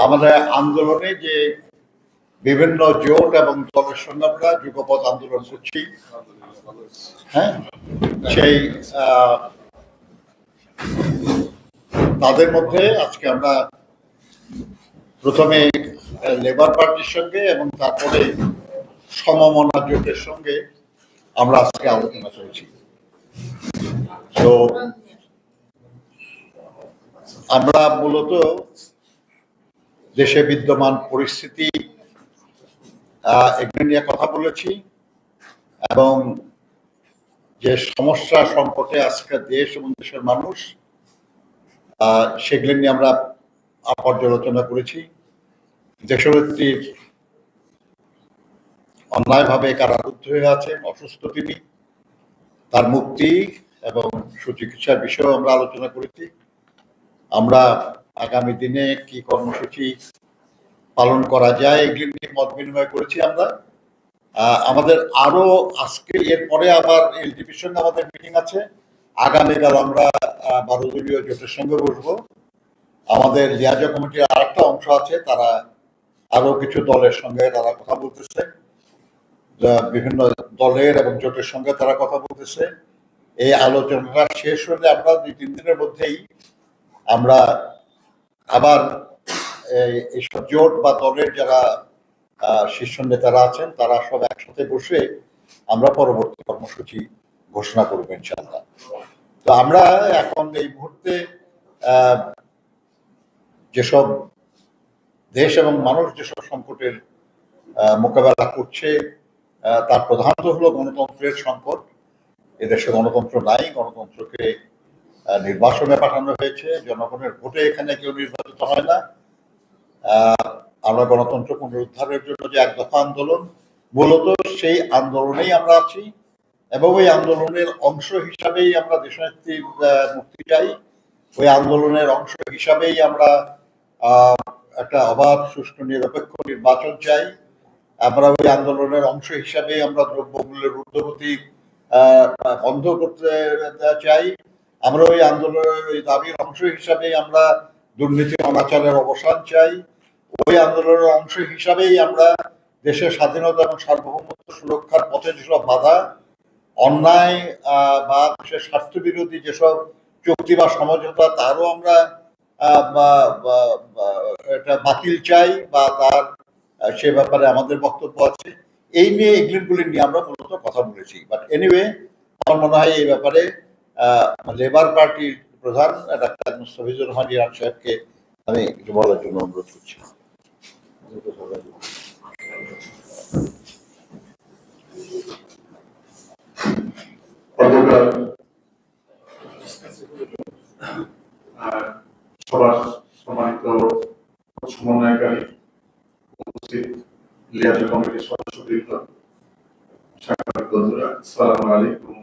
আমাদের আন্দোলনে যে বিভিন্ন জোট এবং দলের সঙ্গে আমরা যুগপথ আন্দোলন করছি হ্যাঁ? সেই তাদের মধ্যে আজকে আমরা প্রথমে লেবার পার্টির সঙ্গে এবং তারপরে সমমনা জোটের সঙ্গে আমরা আজকে আলোচনা করেছি। তো আমরা মূলত দেশে বিদ্যমান পরিস্থিতি এগুলো নিয়ে কথা বলেছি এবং যে সমস্যা সংকটে আজকে দেশ এবং দেশের মানুষ সেগুলো নিয়ে আমরা পর্যালোচনা করেছি। দেশনেত্রীর অন্যায়ভাবে কারারুদ্ধ হয়ে আছেন, অসুস্থ তিনি, তার মুক্তি এবং সুচিকিৎসার বিষয়েও আমরা আলোচনা করেছি। আমরা আগামী দিনে কি কর্মসূচি পালন করা যায়, এগুলি নিয়ে মত বিনিময় করেছি আমরা। আমাদের আরও আজকে, এরপরে আবার এলডিপির সঙ্গে আমাদের মিটিং আছে। আগামীকাল আমরা বারো দলীয় জোটের সঙ্গে বসবো। আমাদের লিয়াজা কমিটির আরেকটা অংশ আছে, তারা আরও কিছু দলের সঙ্গে তারা কথা বলতেছে। বিভিন্ন দলের এবং জোটের সঙ্গে তারা কথা বলতেছে। এই আলোচনাটা শেষ হলে আমরা দুই তিন দিনের মধ্যেই আমরা আবার এইসব জোট বা দলের যারা শীর্ষ নেতারা আছেন, তারা সব একসাথে বসে আমরা পরবর্তী কর্মসূচি ঘোষণা করব ইনশাল্লাহ তো আমরা এখন এই মুহূর্তে যেসব দেশ এবং মানুষ যেসব সংকটের মোকাবেলা করছে তার প্রধানত হলো গণতন্ত্রের সংকট। এদেশে গণতন্ত্র নাই, গণতন্ত্রকে আহ, নির্বাসনে পাঠানো হয়েছে। জনগণের ভোটে এখানে কেউ নির্বাচিত হয় না। আমরা গণতন্ত্র পুনরুদ্ধারের জন্য যে এক দফা আন্দোলন মূলত সেই আন্দোলনেই আমরা আছি এবং ওই আন্দোলনের অংশ হিসাবেই আমরা দেশনেত্রীর আহ, মুক্তি চাই। ওই আন্দোলনের অংশ হিসাবেই আমরা একটা অবাধ সুষ্ঠু নিরপেক্ষ নির্বাচন চাই। আমরা ওই আন্দোলনের অংশ হিসাবেই আমরা দ্রব্যমূল্যের ঊর্ধ্বগতি বন্ধ করতে চাই। আমরা ওই আন্দোলনের ওই দাবির অংশ হিসাবে আমরা দুর্নীতি অনাচারের অবসান চাই। ওই আন্দোলনের অংশ হিসাবেই আমরা দেশের স্বাধীনতা এবং সার্বভৌমত্ব সুরক্ষার পথে যেসব বাধা, অন্যায় বা দেশের স্বার্থ বিরোধী যেসব চুক্তি বা সমঝোতা, তারও আমরা এটা বাতিল চাই বা তার সে ব্যাপারে আমাদের বক্তব্য আছে। এই নিয়ে এগুলিগুলি নিয়ে আমরা মূলত কথা বলেছি। বাট এনিওয়ে আমার মনে হয় এই ব্যাপারে লেবার পার্টির প্রধান, ডাক্তার মুস্তাফিজুর রহমান ইরান সাহেবকে আমি কিছু বলার জন্য অনুরোধ করছি। সমন্বয়কারী উপস্থিত বন্ধুরা সালাম আলাইকুম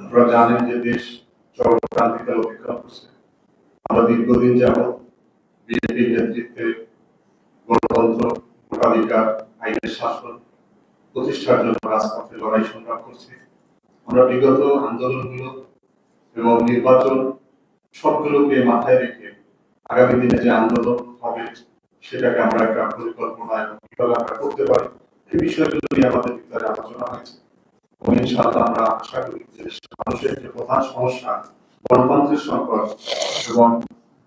আপনারা জানেন যে দেশ চরমক্রান্তিকাল অতিক্রম করছে। আমরা দীর্ঘদিন যাবৎ বিএনপির নেতৃত্বে গণতন্ত্র, ভোটাধিকার, আইনের শাসন প্রতিষ্ঠার জন্য রাজপথে লড়াই সংগ্রাম করছি। আমরা বিগত আন্দোলনগুলো এবং নির্বাচন সবগুলোকে মাথায় রেখে আগামী দিনে যে আন্দোলন হবে, সেটাকে আমরা একটা পরিকল্পনা এবং কীভাবে আমরা করতে পারি এই বিষয়গুলো নিয়ে আমাদের ভিতরে আলোচনা হয়েছে। ইনশাআল্লাহ আমরা আশা করি যে মানুষের যে প্রধান সমস্যা, গণতন্ত্রের সংকট, এবং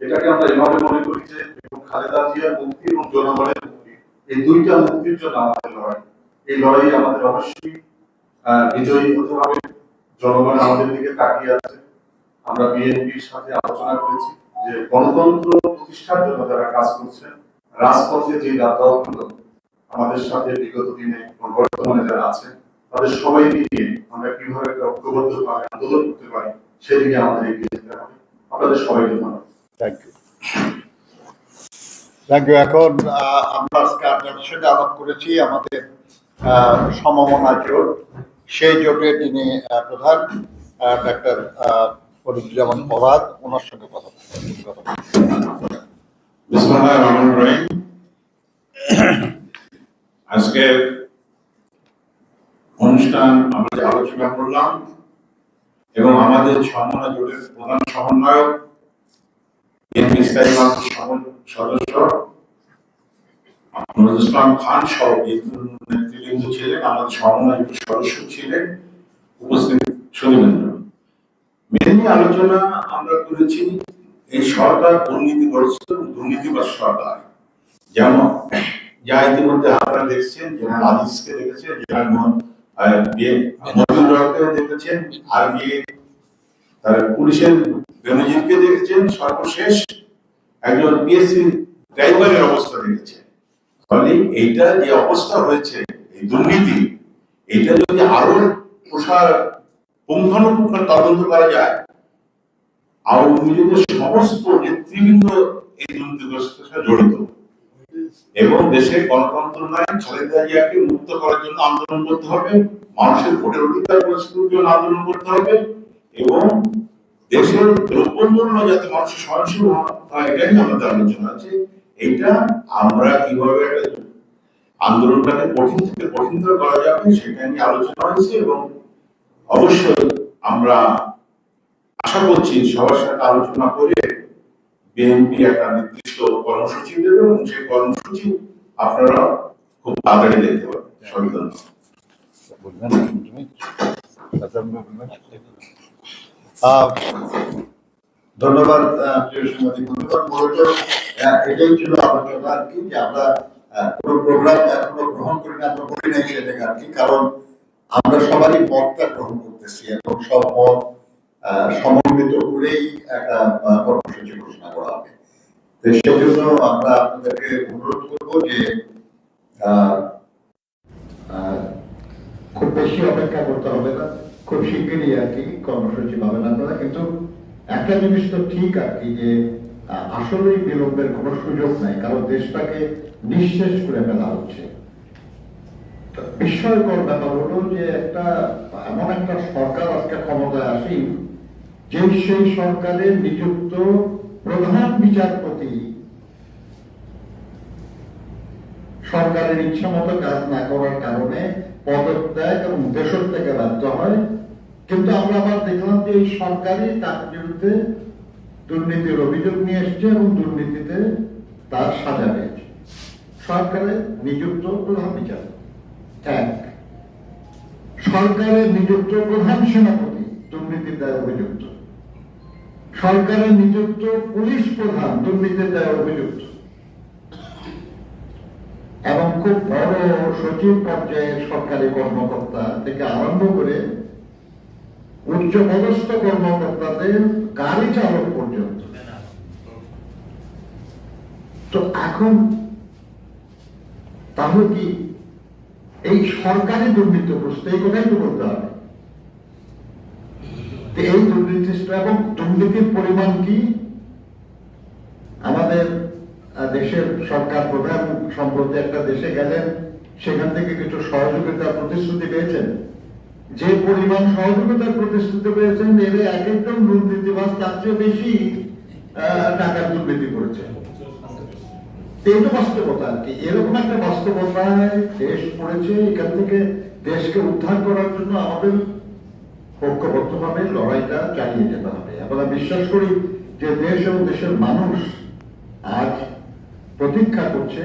এটাকে আমরা এভাবে মনে করি যে এবং খালেদা জিয়ার মুক্তি এবং জনগণের মুক্তি, এই দুইটা মুক্তির জন্য আমাদের লড়াই। এই লড়াই আমাদের অবশ্যই বিজয়ী হতে হবে। জনগণ আমাদের দিকে তাকিয়ে আছে। আমরা বিএনপির সাথে আলোচনা করেছি যে গণতন্ত্র প্রতিষ্ঠার জন্য যারা কাজ করছেন, রাজপথে যে দাতাগুলো আমাদের সাথে বিগত দিনে বর্তমানে যারা আছেন তাদের সবাই নিয়ে আমরা কীভাবে একটা ঐক্যবদ্ধ ভাবে আন্দোলন করতে পারি সেদিকে আমাদের এগিয়ে যেতে হবে আপনাদের সবাইকে ধন্যবাদ। থ্যাংক ইউ থ্যাংক ইউ এখন আমরা আজকে আপনাদের সঙ্গে আলাপ করেছি আমাদের আহ, সমমনা জোট। সেই যিনি আহ, প্রধান ডাক্তার ফরিদুজ্জামান ফরাদ ওনার সঙ্গে কথা বলছি। অনুষ্ঠান, আমরা যে আলোচনা করলাম, এবং আমাদের সমন্বয় জোটের প্রধান সমন্বয়ক সদস্য ইসলাম খান নেতৃবৃন্দ ছিলেন, আমাদের সদস্য ছিলেন, উপস্থিত মেনলি আলোচনা আমরা করেছি, এই সরকার সরকার। যেমন, যা ইতিমধ্যে আপনারা দেখছেন, জেনারেল আজিজকে দেখেছেন, জেনারেল দেখেছেন পুলিশের দেখেছেন, সর্বশেষ একজন পিএসসি ড্রাইভারের অবস্থা দেখেছেন। ফলে এইটা যে অবস্থা হয়েছে, এই দুর্নীতি এটা যদি আরও প্রসার পুঙ্খানুপুঙ্খ তদন্ত করা যায়, আওয়ামী লীগের সমস্ত নেতৃবৃন্দ এই দুর্নীতিগ্রস্তের সাথে জড়িত। এবং দেশে গণতন্ত্র নাই খালেদা জিয়াকে মুক্ত করার জন্য আন্দোলন করতে হবে, মানুষের ভোটের অধিকার প্রতিষ্ঠার জন্য আন্দোলন করতে হবে, এবং দেশের দ্রব্যমূল্য যাতে মানুষের সহনশীল হয়, এটাই আমাদের আলোচনা আছে। এটা আমরা কীভাবে আন্দোলনটাকে কঠিন থেকে কঠিনতর করা যাবে, সেটা নিয়ে আলোচনা হয়েছে, এবং অবশ্যই আমরা আশা করছি সবার সাথে আলোচনা করে বিএনপি একটা নির্দিষ্ট কর্মসূচি দেবে এবং সেই কর্মসূচি আপনারা খুব তাড়াতাড়ি দেখতে পাবেন ধন্যবাদ। আর কি, যে আমরা কোনো প্রোগ্রাম গ্রহণ করি না, আমরা কারণ আমরা সবারই মতটা গ্রহণ করতেছি এবং সব মত সমন্বিত করেই একটা কর্মসূচি ঘোষণা করা হবে। তো সেজন্য আমরা আপনাদেরকে অনুরোধ করব যে খুব বেশি অপেক্ষা করতে হবে না। খুব শিগগিরই আর কি কর্মসূচি পাবেন আপনারা। কিন্তু একটা জিনিস তো ঠিক আর কি, যে আসলেই বিলম্বের কোনো সুযোগ নাই। কারণ দেশটাকে নিঃশেষ করে ফেলা হচ্ছে। বিস্ময়কর ব্যাপার হলো যে একটা, এমন একটা সরকার আজকে ক্ষমতায় আসি, যে সেই সরকারের নিযুক্ত প্রধান বিচারপতি সরকারের ইচ্ছা মতো কাজ না করার কারণে পদত্যাগ এবং দেশত্যাগে বাধ্য হয়। কিন্তু আমরা আবার দেখলাম যে এই সরকারই তার বিরুদ্ধে দুর্নীতির অভিযোগ নিয়ে এসছে এবং দুর্নীতিতে তার সাজা পেয়েছে। সরকারের নিযুক্ত প্রধান বিচারপতি। সরকারের নিযুক্ত প্রধান সেনাপতি, দুর্নীতির দায় অভিযুক্ত। সরকারের নিযুক্ত পুলিশ প্রধান, দুর্নীতির দায় অভিযুক্ত। এবং খুব বড় সচিব সরকারি কর্মকর্তা থেকে আরম্ভ করে উচ্চ পদস্থ কর্মকর্তাদের গাড়ি চালক পর্যন্ত। তো এখন তাহলে কি এই সরকারি দুর্নীতিগ্রস্ত এই কথাই তো বলতে হবে। এই দুর্নীতিগ্রস্ত এবং দুর্নীতির পরিমাণ কি? আমাদের দেশের সরকার প্রধান সম্প্রতি একটা দেশে গেলেন, সেখান থেকে কিছু সহযোগিতার প্রতিশ্রুতি পেয়েছেন। যে পরিমাণ সহযোগিতার প্রতিশ্রুতি পেয়েছেন এর এক একজন দুর্নীতিবাজ তার চেয়ে বেশি টাকার দুর্নীতি করেছে তো বাস্তবতা আর কি। এরকম একটা বাস্তবতায় দেশ পড়েছে, এখান থেকে দেশকে উদ্ধার করার জন্য আমাদের ঐক্যবদ্ধভাবে লড়াইটা চালিয়ে যেতে হবে। আমরা বিশ্বাস করি যে দেশ এবং দেশের মানুষ আজ প্রতীক্ষা করছে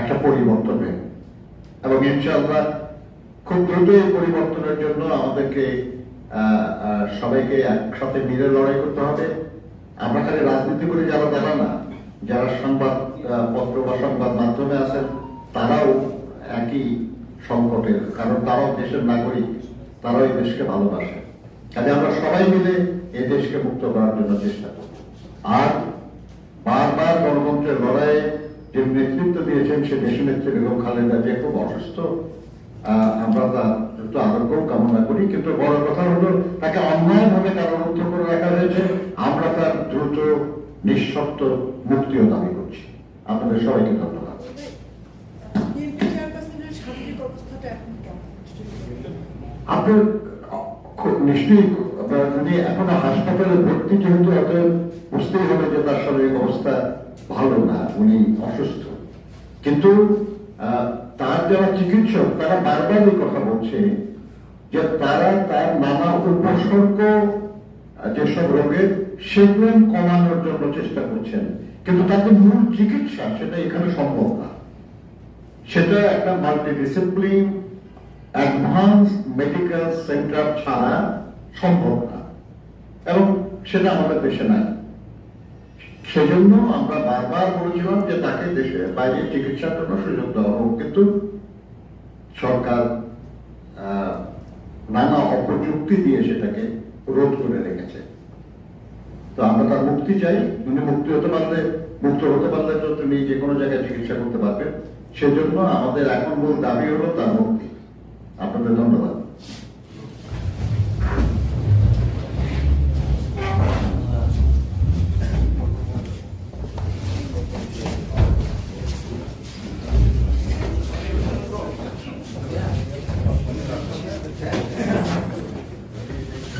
একটা পরিবর্তনের। এবং ইনশাআল্লাহ খুব দ্রুত এই পরিবর্তনের জন্য আমাদেরকে সবাইকে একসাথে মিলে লড়াই করতে হবে। আমরা খালি রাজনীতি করে যারা তারা না। যারা সংবাদ পত্র বা সংবাদ মাধ্যমে আছেন, তারাও একই সংকটের, কারণ তারাও দেশের নাগরিক তারাও এই দেশকে ভালোবাসে। কাজে আমরা সবাই মিলে এই দেশকে মুক্ত করার জন্য চেষ্টা করব। আর বারবার গণতন্ত্রের লড়াইয়ে যে নেতৃত্ব দিয়েছেন, সে দেশ নেত্রী বেগম খালেদা যে খুব অসুস্থ। আমরা তার দ্রুত আরোগ্য কামনা করি, কিন্তু বড় কথা হলো, তাকে অন্যায়ভাবে কারারুদ্ধ করে রাখা হয়েছে। আমরা তার দ্রুত নিঃশব্দ মুক্তিও দাবি করছি। আপনাদের সবাইকে ধন্যবাদ। নিশ্চয়ই উনি হাসপাতালে ভর্তি যেহেতু বুঝতেই হবে যে তার শারীরিক অবস্থা ভালো না, উনি অসুস্থ। কিন্তু তার যারা চিকিৎসক, তারা বারবার এই কথা বলছে যে তারা তার নানা উপসর্গ যেসব রোগের সেগুলো কমানোর জন্য চেষ্টা করছেন, কিন্তু তাদের মূল চিকিৎসা সেটা এখানে সম্ভব না। সেটা একটা মাল্টিডিসিপ্লিন অ্যাডভান্স মেডিকেল সেন্টার ছাড়া সম্ভব না। এবং সেটা আমাদের দেশে নাই। সেজন্য আমরা বারবার বলেছিলাম যে তাকে দেশে বাইরে চিকিৎসার জন্য সুযোগ দেওয়া হোক, কিন্তু সরকার নানা অপযুক্তি দিয়ে সেটাকে রোধ করে রেখেছে। তো আমরা তার মুক্তি চাই। উনি মুক্তি হতে পারলে, মুক্ত হতে পারলে তো তুমি যে কোনো জায়গায় চিকিৎসা করতে পারবে। সেজন্য আমাদের এখন মূল দাবি হলো তার মুক্তি। আপনাদের ধন্যবাদ।